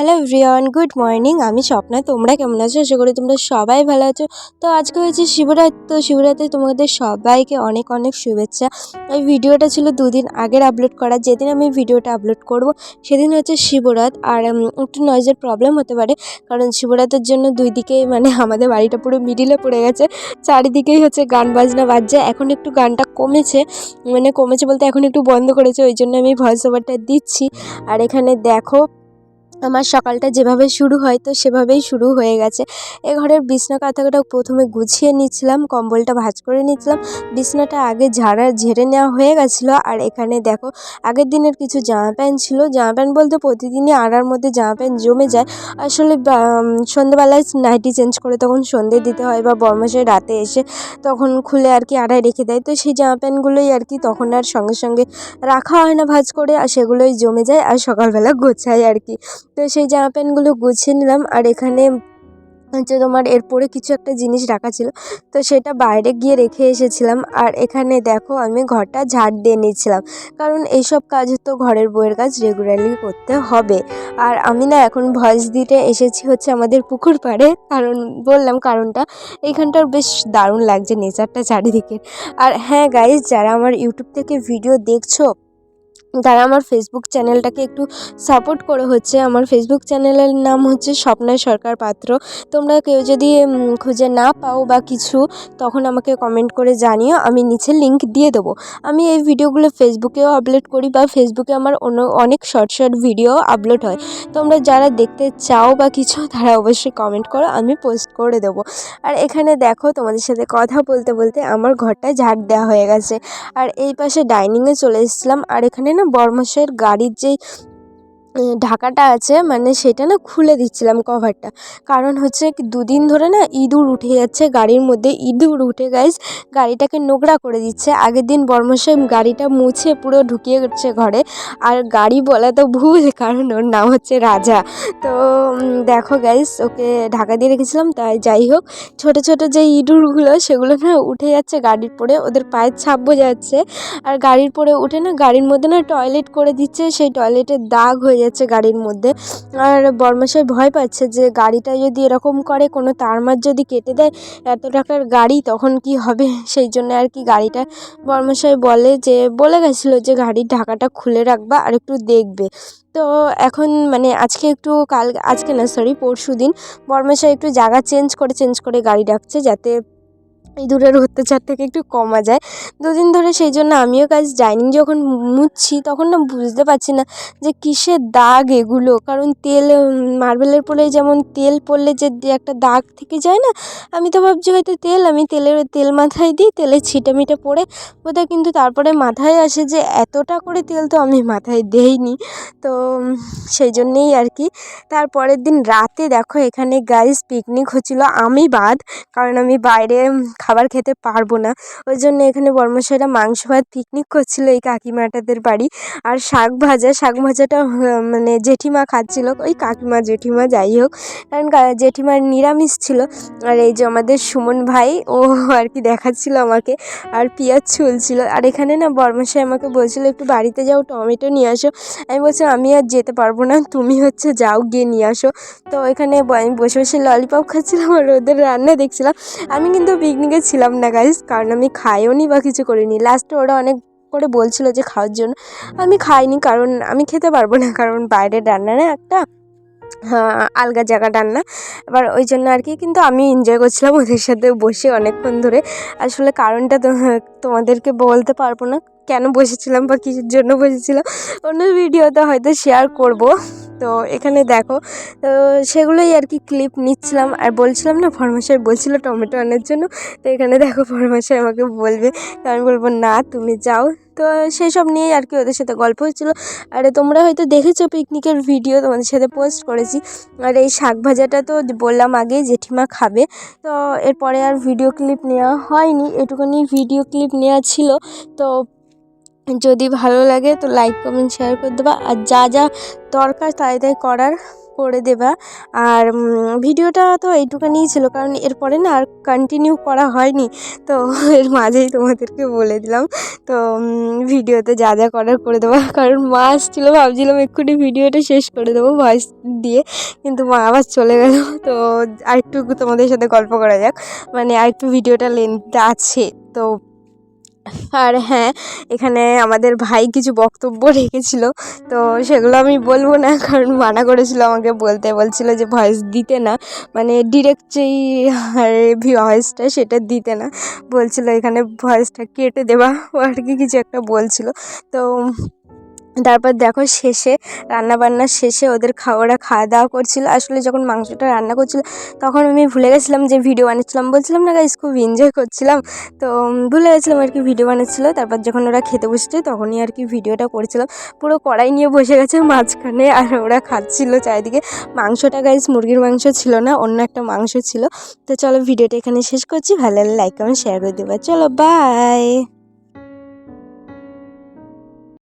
Hello everyone good morning আমি স্বপ্না। তোমরা কেমন আছো? আশা করি তোমরা সবাই ভালো আছো। তো আজকে হয়েছে শিবরাত্রি তো শিবরাত্রি তোমাদের সবাইকে অনেক অনেক শুভেচ্ছা। এই ভিডিওটা ছিল দুদিন আগের আপলোড করা। যেদিন আমি ভিডিওটা আপলোড করব, সেদিন হচ্ছে শিবরাত। আর একটু নয়েজের প্রবলেম হতে পারে। কারণ শিবরাতের জন্য দুই দিকে মানে আমাদের বাড়িটা পুরো মিডিলে পড়ে গেছে। চারিদিকেই হচ্ছে গান বাজনা বাজছে। এখন একটু গানটা কমেছে। মানে কমেছে বলতে এখন একটু বন্ধ করেছে। ওই জন্য আমি ভয়েস ওভারটা দিচ্ছি। আর এখানে দেখো আমার সকালটা যেভাবে শুরু হয়, তো সেভাবেই শুরু হয়ে গেছে। এ ঘরের বিছনা কাঁথাটা প্রথমে গুছিয়ে নিচ্ছিলাম, কম্বলটা ভাঁজ করে নিচ্ছিলাম। বিছনাটা আগে ঝাড়া, ঝেড়ে নেওয়া হয়ে গেছিল, আর এখানে দেখো, আগের দিনের কিছু জামা প্যান্ট ছিল। জামা প্যান্ট বলতে প্রতিদিনই আড়ার মধ্যে জামা প্যান্ট জমে যায়। আসলে সন্ধ্যেবেলায় নাইটি চেঞ্জ করে তখন সন্ধে দিতে হয় বা বরমাসে রাতে এসে তখন খুলে আর কি আড়ায় রেখে দেয়। তো সেই জামা প্যান্টগুলোই আর কি তখন আর সঙ্গে সঙ্গে রাখা হয় না ভাঁজ করে, আর সেগুলোই জমে যায় আর সকালবেলা গোছায় আর কি। তো সেই জামা প্যান্টগুলো গুছিয়ে নিলাম আর এখানে হচ্ছে তোমার এরপরে কিছু একটা জিনিস রাখা ছিল। তো সেটা বাইরে গিয়ে রেখে এসেছিলাম আর এখানে দেখো আমি ঘরটা ঝাড় দিয়ে নিয়েছিলাম। কারণ এইসব কাজ তো ঘরের বইয়ের কাজ রেগুলারলি করতে হবে। আর আমি না এখন ভয়েস দিতে এসেছি হচ্ছে আমাদের পুকুর পাড়ে। কারণ বললাম কারণটা এইখানটার বেশ দারুণ লাগছে নেচারটা চারিদিকে। আর হ্যাঁ গাইজ যারা আমার ইউটিউব থেকে ভিডিও দেখছ তারা আমার ফেসবুক চ্যানেলটাকে একটু সাপোর্ট করে হচ্ছে। আমার ফেসবুক চ্যানেলের নাম হচ্ছে স্বপ্না সরকার পাত্র। তোমরা কেউ যদি খুঁজে না পাও বা কিছু, তখন আমাকে কমেন্ট করে জানিও। আমি নিচে লিংক দিয়ে দেবো। আমি এই ভিডিওগুলো ফেসবুকেও আপলোড করি বা ফেসবুকে আমার অন্য, অনেক শর্ট শর্ট ভিডিও আপলোড হয়। তোমরা যারা দেখতে চাও বা কিছু, তারা অবশ্যই কমেন্ট করো। আমি পোস্ট করে দেবো। আর এখানে দেখো, তোমাদের সাথে কথা বলতে বলতে আমার ঘরটা ঝাড় দেওয়া হয়ে গেছে। আর এই পাশে ডাইনিংয়ে চলে এসেছিলাম। আর এখানে না বরমশাইয়ের গাড়ির যেই ঢাকাটা আছে মানে সেটা না খুলে দিচ্ছিলাম কভারটা কারণ হচ্ছে দুদিন ধরে না ইঁদুর উঠে যাচ্ছে, গাড়ির মধ্যে ইঁদুর উঠে গাইজ গাড়িটাকে নোংরা করে দিচ্ছে। আগের দিন বর্মশাই গাড়িটা মুছে পুরো ঢুকিয়ে গেছে ঘরে। আর গাড়ি বলা তো ভুল, কারণ ওর নাম হচ্ছে রাজা। তো দেখো গাইজ ওকে ঢাকা দিয়ে রেখেছিলাম, তাই যাই হোক, ছোট ছোট যে ইঁদুরগুলো, সেগুলো না উঠে যাচ্ছে গাড়ির পরে, ওদের পায়ের ছাপ বোঝা যাচ্ছে। আর গাড়ির পরে উঠে না গাড়ির মধ্যে না টয়লেট করে দিচ্ছে, সেই টয়লেটের দাগ হয়ে যাচ্ছে গাড়ির মধ্যে। আর বর্মাশাই ভয় পাচ্ছে যে গাড়িটা যদি এরকম করে, কোনো তারমার যদি কেটে দেয়, এত টাকার গাড়ি তখন কি হবে? সেই জন্য আর কি গাড়িটা বর্মাশাই বলে যে, বলে গেছিল যে গাড়ির ঢাকাটা খুলে রাখবা আর একটু দেখবে। তো এখন মানে আজকে একটু কাল, আজকে না সরি পরশু দিন বর্মাশাই একটু জায়গা চেঞ্জ করে চেঞ্জ করে গাড়ি রাখছে যাতে ইঁদুরের অত্যাচার থেকে একটু কমা যায়। দুদিন ধরে সেই জন্য আমিও কাজ ডাইনিং যখন মুছছি তখন না বুঝতে পারছি না যে কিসের দাগ এগুলো। কারণ তেল মার্বেলের পরে যেমন তেল পড়লে যে একটা দাগ থেকে যায় না, আমি তো ভাবছি হয়তো তেল, আমি তেলের, তেল মাথায় দিই, তেলে ছিটে মিটে পড়ে, বোধহয় কিন্তু তারপরে মাথায় আসে যে এতটা করে তেল তো আমি মাথায় দেইনি। তো সেই জন্যেই আর কি। তারপরের দিন রাতে দেখো এখানে গাইস পিকনিক হচ্ছিল আমি বাদ কারণ আমি বাইরে খাবার খেতে পারব না। ওই জন্য এখানে বর্মশাইরা মাংস ভাত পিকনিক করছিল এই কাকিমাটাদের বাড়ি। আর শাক ভাজা, শাক ভাজাটা মানে জেঠিমা খাচ্ছিল। ওই কাকিমা, জেঠিমা যাই হোক, কারণ জেঠিমার নিরামিষ ছিল। আর এই যে আমাদের সুমন ভাই, ও আর কি দেখাচ্ছিল আমাকে। আর পেঁয়াজ ছুলছিল। আর এখানে না বর্মশাই আমাকে বলছিল, একটু বাড়িতে যাও, টমেটো নিয়ে আসো। আমি বলছিলাম আমি আর যেতে পারব না, তুমি হচ্ছে যাও, গিয়ে নিয়ে আসো। তো এখানে আমি বসে বসে ললিপপ খাচ্ছিলাম, আর ওদের রান্না দেখছিলাম। আমি কিন্তু পিকনিকে ছিলাম না গাইস কারণ আমি খাইও নি বা কিছু করিনি। লাস্টে ওরা অনেক করে বলছিল যে খাওয়ার জন্য। আমি খাইনি কারণ আমি খেতে পারব না, কারণ বাইরের রান্না না একটা আলগা জায়গা রান্না। এবার ওই জন্য আর কি, কিন্তু আমি এনজয় করছিলাম ওদের সাথে বসে অনেকক্ষণ ধরে। আসলে কারণটা তোমাদেরকে বলতে পারব না, কেন বসেছিলাম বা কিসের জন্য বসেছিলাম। অন্য ভিডিওতে হয়তো শেয়ার করব। তো এখানে দেখো, তো সেগুলোই আর কি ক্লিপ নিচ্ছিলাম। আর বলছিলাম না, ফরমাশাই বলছিল টমেটো আনার জন্য। তো এখানে দেখো, ফরমাশাই আমাকে বলবে। তো আমি বলব, না, তুমি যাও। তো সেসব নিয়েই আর কি ওদের সাথে গল্প হচ্ছিল। আর, তোমরা হয়তো দেখেছ পিকনিকের ভিডিও তোমাদের সাথে পোস্ট করেছি। আর এই শাক ভাজাটা তো বললাম আগে, জেঠিমা খাবে। তো এরপরে আর ভিডিও ক্লিপ নেওয়া হয়নি। এটুকুনি ভিডিও ক্লিপ নেওয়া ছিল। তো যদি ভালো লাগে তো লাইক কমেন্ট শেয়ার করে দেবা। আর যা যা দরকার তাই তাই করার করে দেবা। আর ভিডিওটা তো এইটুখানিই ছিল, কারণ এরপরে না আর কন্টিনিউ করা হয়নি। তো এর মাঝেই তোমাদেরকে বলে দিলাম। তো ভিডিওতে যা যা করার করে দেবো। কারণ মা আসছিল, ভাবছিলাম এক্ষুনি ভিডিওটা শেষ করে দেবো ভয়েস দিয়ে। কিন্তু মা আবার চলে গেল। তো আরেকটু তোমাদের সাথে গল্প করা যাক। মানে আরেকটু ভিডিওটা লেন্থ আছে। তো আর হ্যাঁ এখানে আমাদের ভাই কিছু বক্তব্য রেখেছিল, তো সেগুলো আমি বলব না, কারণ মানা করেছিল আমাকে বলতে। বলছিল যে ভয়েস দিতে না মানে ডিরেক্ট যেই ভয়েসটা সেটা দিতে না। বলছিল এখানে ভয়েসটা কেটে দেওয়া আর কি কিছু একটা বলছিল। তো তারপর দেখো শেষে রান্না বান্না শেষে ওদের খাওয়া খাওয়া দাওয়া করছিল। আসলে যখন মাংসটা রান্না করছিল, তখন আমি ভুলে গেছিলাম যে ভিডিও বানাচ্ছিলাম বলছিলাম না গাইস খুব এনজয় করছিলাম। তো ভুলে গেছিলাম আর কি ভিডিও বানাচ্ছিল। তারপর যখন ওরা খেতে বসেছে, তখনই আর কি ভিডিওটা করছিলাম। পুরো কড়াই নিয়ে বসে গেছে মাঝখানে আর ওরা খাচ্ছিল চারিদিকে। মাংসটা গাইস মুরগির মাংস ছিল না, অন্য একটা মাংস ছিল। তো চলো ভিডিওটা এখানে শেষ করছি। ভালো লাগলে লাইক কমেন্ট শেয়ার করে দেবা। চলো বাই